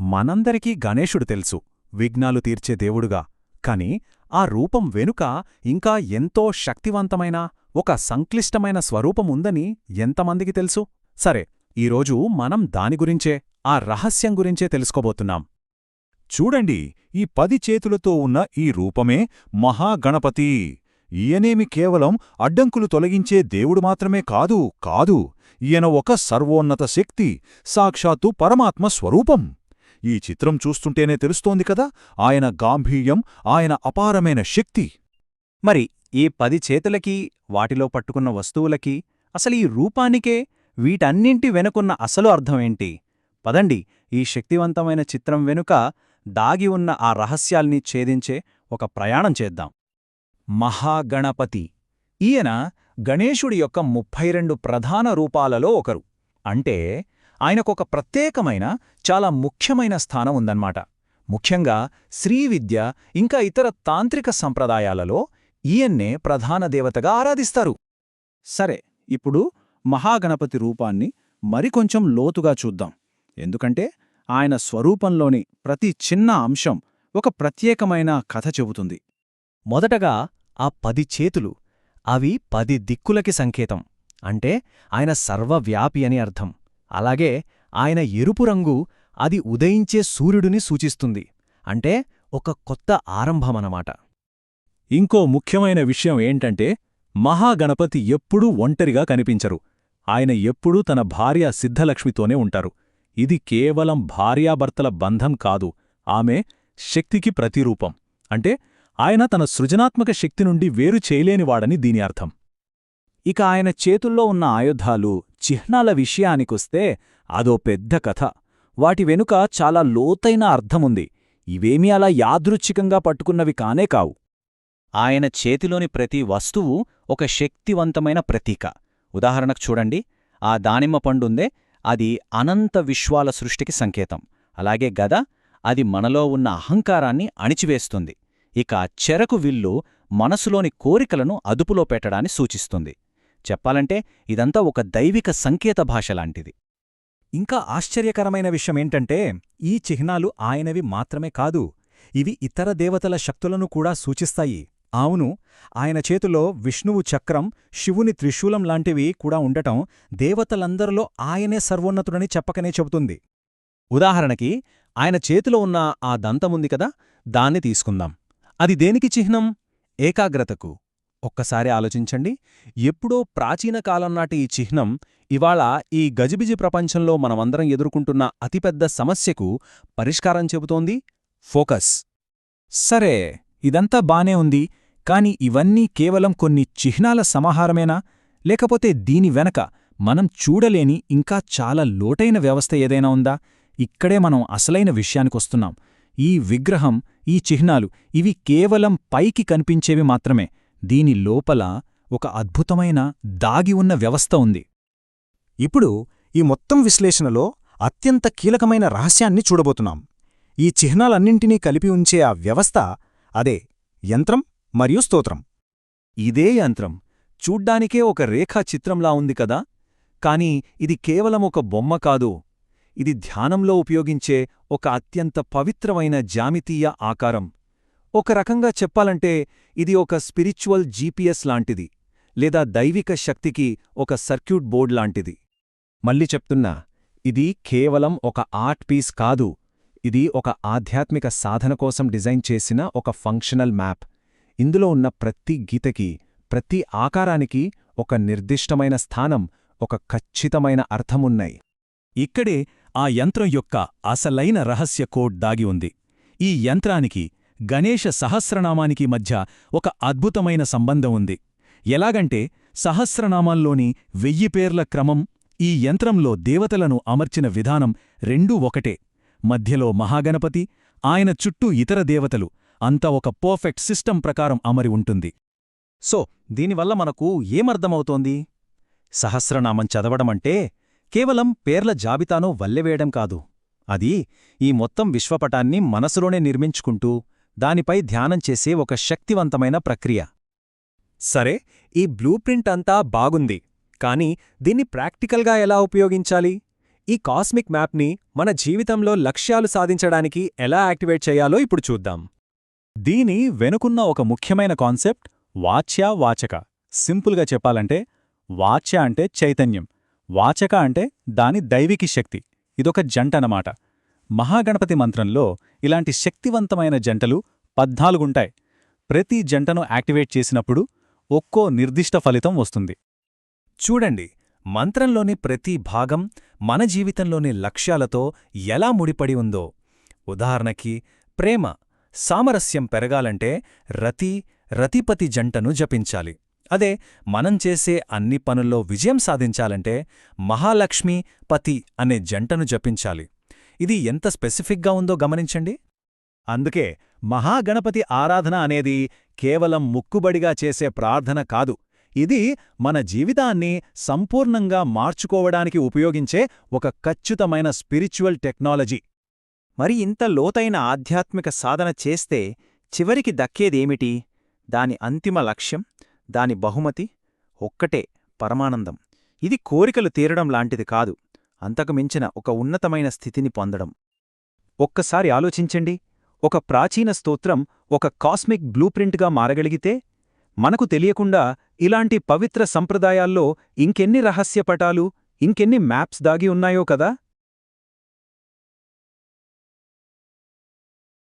మనందరికీ గణేశుడు తెలుసు. విఘ్నాలు తీర్చే దేవుడుగా. కాని ఆ రూపం వెనుక ఇంకా ఎంతో శక్తివంతమైన ఒక సంక్లిష్టమైన స్వరూపముందని ఎంతమందికి తెలుసు? సరే ఈరోజు మనం దాని గురించే ఆ రహస్యం గురించే తెలుసుకోబోతున్నాం. చూడండి ఈ పది చేతులతో ఉన్న ఈ రూపమే మహాగణపతి. ఈయనేమి కేవలం అడ్డంకులు తొలగించే దేవుడు మాత్రమే కాదు కాదు ఈయన ఒక సర్వోన్నత శక్తి సాక్షాత్తు పరమాత్మ స్వరూపం. ఈ చిత్రం చూస్తుంటేనే తెలుస్తోంది కదా ఆయన గాంభీర్యం ఆయన అపారమైన శక్తి. మరి ఈ పది చేతులకి వాటిలో పట్టుకున్న వస్తువులకి అసలు ఈ రూపానికే వీటన్నింటి వెనుకున్న అసలు అర్థమేంటి పదండి ఈ శక్తివంతమైన చిత్రం వెనుక దాగి ఉన్న ఆ రహస్యాల్ని ఛేదించే ఒక ప్రయాణం చేద్దాం. మహాగణపతి. ఈయన గణేశుడి యొక్క ముప్పై రెండు ప్రధాన రూపాలలో ఒకరు. అంటే ఆయనకొక ప్రత్యేకమైన చాలా ముఖ్యమైన స్థానం ఉందన్నమాట. ముఖ్యంగా శ్రీవిద్య ఇంకా ఇతర తాంత్రిక సంప్రదాయాలలో ఈయన్నే ప్రధాన దేవతగా ఆరాధిస్తారు. సరే ఇప్పుడు మహాగణపతి రూపాన్ని మరికొంచెం లోతుగా చూద్దాం. ఎందుకంటే ఆయన స్వరూపంలోని ప్రతి చిన్న అంశం ఒక ప్రత్యేకమైన కథ చెబుతుంది. మొదటగా ఆ పది చేతులు అవి పది దిక్కులకి సంకేతం. అంటే ఆయన సర్వవ్యాపి అని అర్థం. అలాగే ఆయన ఎరుపు రంగు అది ఉదయించే సూర్యుడిని సూచిస్తుంది. అంటే ఒక కొత్త ఆరంభమనమాట. ఇంకో ముఖ్యమైన విషయం ఏంటంటే మహాగణపతి ఎప్పుడూ ఒంటరిగా కనిపించరు. ఆయన ఎప్పుడూ తన భార్య సిద్ధలక్ష్మితోనే ఉంటారు. ఇది కేవలం భార్యాభర్తల బంధం కాదు. ఆమె శక్తికి ప్రతిరూపం. అంటే ఆయన తన సృజనాత్మక శక్తి నుండి వేరు చేయలేనివాడని దీని అర్థం. ఇక ఆయన చేతుల్లో ఉన్న ఆయుధాలు చిహ్నాల విషయానికొస్తే అదో పెద్ద కథ. వాటి వెనుక చాలా లోతైన అర్థముంది. ఇవేమీ అలా యాదృచ్ఛికంగా పట్టుకున్నవి కానే కావు. ఆయన చేతిలోని ప్రతి వస్తువు ఒక శక్తివంతమైన ప్రతీక. ఉదాహరణకు చూడండి. ఆ దానిమ్మ పండుందే అది అనంత విశ్వాల సృష్టికి సంకేతం. అలాగే గద అది మనలో ఉన్న అహంకారాన్ని అణిచివేస్తుంది. ఇక చెరకు విల్లు మనసులోని కోరికలను అదుపులో పెట్టడాన్ని సూచిస్తుంది. చెప్పాలంటే ఇదంతా ఒక దైవిక సంకేత భాషలాంటిది ఇంకా ఆశ్చర్యకరమైన విషయమేంటంటే ఈ చిహ్నాలు ఆయనవి మాత్రమే కాదు ఇవి ఇతర దేవతల శక్తులను కూడా సూచిస్తాయి. అవును ఆయన చేతిలో విష్ణువు చక్రం శివుని త్రిశూలం లాంటివి కూడా ఉండటం దేవతలందరిలో ఆయనే సర్వోన్నతుడని చెప్పకనే చెబుతుంది. ఉదాహరణకి ఆయన చేతిలో ఉన్న ఆ దంతముంది కదా దాన్ని తీసుకుందాం. అది దేనికి చిహ్నం? ఏకాగ్రతకు. ఒక్కసారి ఆలోచించండి. ఎప్పుడో ప్రాచీన కాలం నాటి ఈ చిహ్నం ఇవాళ ఈ గజిబిజి ప్రపంచంలో మనమందరం ఎదుర్కొంటున్న అతిపెద్ద సమస్యకు పరిష్కారం చెబుతోంది. ఫోకస్. సరే ఇదంతా బానే ఉంది. కాని ఇవన్నీ కేవలం కొన్ని చిహ్నాల సమాహారమేనా? లేకపోతే దీని వెనక మనం చూడలేని ఇంకా చాలా లోటైన వ్యవస్థ ఏదైనా ఉందా? ఇక్కడే మనం అసలైన విషయానికొస్తున్నాం. ఈ విగ్రహం ఈ చిహ్నాలు ఇవి కేవలం పైకి కనిపించేవి మాత్రమే. దీని లోపల ఒక అద్భుతమైన దాగి ఉన్న వ్యవస్థ ఉంది. ఇప్పుడు ఈ మొత్తం విశ్లేషణలో అత్యంత కీలకమైన రహస్యాన్ని చూడబోతున్నాం. ఈ చిహ్నాలన్నింటినీ కలిపి ఉంచే ఆ వ్యవస్థ అదే యంత్రం మరియు స్తోత్రం. ఇదే యంత్రం చూడ్డానికే ఒక రేఖా చిత్రంలా ఉంది కదా? కాని ఇది కేవలం ఒక బొమ్మ కాదు. ఇది ధ్యానంలో ఉపయోగించే ఒక అత్యంత పవిత్రమైన జామితీయ ఆకారం. ఒక రకంగా చెప్పాలంటే ఇది ఒక స్పిరిచువల్ జీపీఎస్ లాంటిది లేదా దైవిక శక్తికి ఒక సర్క్యూట్ బోర్డ్ లాంటిది. మళ్ళీ చెప్తున్నా ఇది కేవలం ఒక ఆర్ట్ పీస్ కాదు ఇది ఒక ఆధ్యాత్మిక సాధన కోసం డిజైన్ చేసిన ఒక ఫంక్షనల్ మ్యాప్. ఇందులో ఉన్న ప్రతి గీతకి ప్రతి ఆకారానికి ఒక నిర్దిష్టమైన స్థానం ఒక ఖచ్చితమైన అర్థమున్నాయి. ఇక్కడే ఆ యంత్రం యొక్క అసలైన రహస్య కోడ్ దాగి ఉంది. ఈ యంత్రానికి గణేశ సహస్రనామానికి మధ్య ఒక అద్భుతమైన సంబంధం ఉంది. ఎలాగంటే సహస్రనామాల్లోని వెయ్యి పేర్ల క్రమం ఈ యంత్రంలో దేవతలను అమర్చిన విధానం రెండూ ఒకటే. మధ్యలో మహాగణపతి ఆయన చుట్టూ ఇతర దేవతలు అంతా ఒక పర్ఫెక్ట్ సిస్టమ్ ప్రకారం అమరి ఉంటుంది. సో దీనివల్ల మనకు ఏమర్థమవుతోంది? సహస్రనామం చదవడమంటే కేవలం పేర్ల జాబితాను వల్లెవేయడం కాదు. అది ఈ మొత్తం విశ్వపటాన్ని మనసులోనే నిర్మించుకుంటూ దానిపై ధ్యానం చేసే ఒక శక్తివంతమైన ప్రక్రియ. సరే ఈ బ్లూ ప్రింట్ అంతా బాగుంది కానీ దీన్ని ప్రాక్టికల్గా ఎలా ఉపయోగించాలి? ఈ కాస్మిక్ మ్యాప్ని మన జీవితంలో లక్ష్యాలు సాధించడానికి ఎలా యాక్టివేట్ చేయాలో ఇప్పుడు చూద్దాం. దీని వెనుకున్న ఒక ముఖ్యమైన కాన్సెప్ట్ వాచ్య వాచక. సింపుల్గా చెప్పాలంటే వాచ్య అంటే చైతన్యం వాచక అంటే దాని దైవికి శక్తి. ఇదొక జంటనమాట మహాగణపతి మంత్రంలో ఇలాంటి శక్తివంతమైన జంటలు పద్నాలుగుంటాయి. ప్రతి జంటను యాక్టివేట్ చేసినప్పుడు ఒక్కో నిర్దిష్ట ఫలితం వస్తుంది. చూడండి మంత్రంలోని ప్రతి భాగం మన జీవితంలోని లక్ష్యాలతో ఎలా ముడిపడి ఉందో. ఉదాహరణకి ప్రేమ సామరస్యం పెరగాలంటే రతి రతిపతి జంటను జపించాలి. అదే మనం చేసే అన్ని పనుల్లో విజయం సాధించాలంటే మహాలక్ష్మి పతి అనే జంటను జపించాలి. ఇది ఎంత స్పెసిఫిక్గా ఉందో గమనించండి. అందుకే మహాగణపతి ఆరాధన అనేది కేవలం ముక్కుబడిగా చేసే ప్రార్థన కాదు. ఇది మన జీవితాన్ని సంపూర్ణంగా మార్చుకోవడానికి ఉపయోగించే ఒక ఖచ్చితమైన స్పిరిచువల్ టెక్నాలజీ. మరి ఇంత లోతైన ఆధ్యాత్మిక సాధన చేస్తే చివరికి దక్కేదేమిటి? దాని అంతిమ లక్ష్యం దాని బహుమతి ఒక్కటే పరమానందం. ఇది కోరికలు తీరడం లాంటిది కాదు. అంతకు మించిన ఒక ఉన్నతమైన స్థితిని పొందడం. ఒక్కసారి ఆలోచించండి ఒక ప్రాచీన స్తోత్రం ఒక కాస్మిక్ బ్లూప్రింట్గా మారగలిగితే మనకు తెలియకుండా ఇలాంటి పవిత్ర సంప్రదాయాల్లో ఇంకెన్ని రహస్యపటాలు ఇంకెన్ని మ్యాప్స్ దాగి ఉన్నాయో కదా?